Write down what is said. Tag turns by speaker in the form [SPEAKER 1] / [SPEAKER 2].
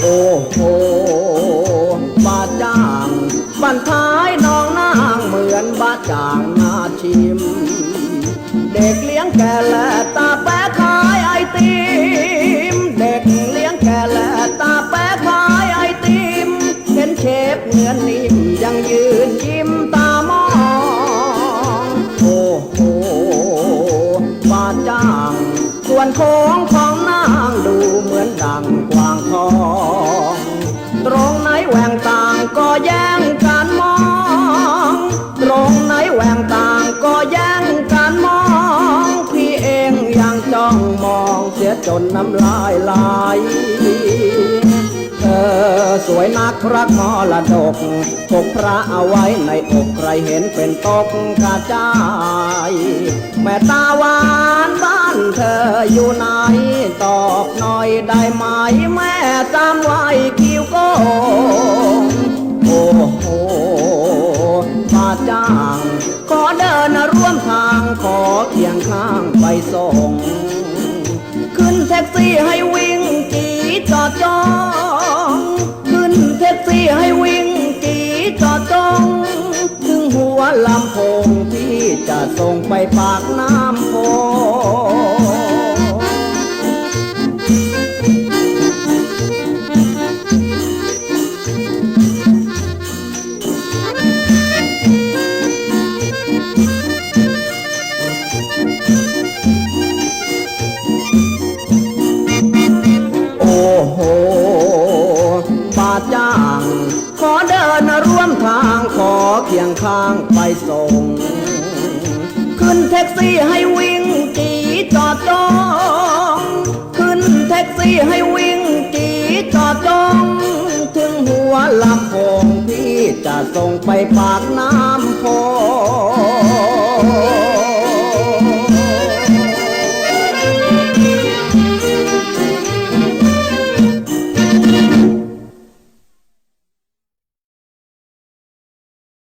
[SPEAKER 1] โอ้โหบาจ่างบันท้ายน้องนางเหมือนบาจ่างนาชิม เด็กเลี้ยงแก่และ เนื้อนิ่มยังยืนยิ้มตามอง โอ้โหบาจ่างส่วนโค้งของนางดูเหมือนดังกวางทอง ตรงไหนแหวงต่างก็แย่งกันมอง ตรงไหนแหวงต่างก็แย่งกันมอง พี่เองยังจ้องมองเสียจนน้ำลายไหล อ สวยนักรักมรดกปกพระเอาไว้ในอกใครเห็นเป็นตกกระจาย แม่ตาหวานบ้านเธออยู่ไหนตอบหน่อยได้ไหมแม่จำไว้คิวโกงโอ้โหมาจ้าง ขอเดินร่วมทางขอเคียงข้างไปส่ง ขึ้นแท็กซี่ให้ว ซี่ให้วิ่งจีจอดจองถึงหัวลำโพงที่จะส่งไปปากน้ จ้าง ขอเดินร่วมทางขอเคียงข้างไปส่ง ขึ้นแท็กซี่ให้วิ่งจีจอดจอง ขึ้นแท็กซี่ให้วิ่งจีจอดจอง ถึงหัวลำโพงพี่จะส่งไปปากน้ำโพ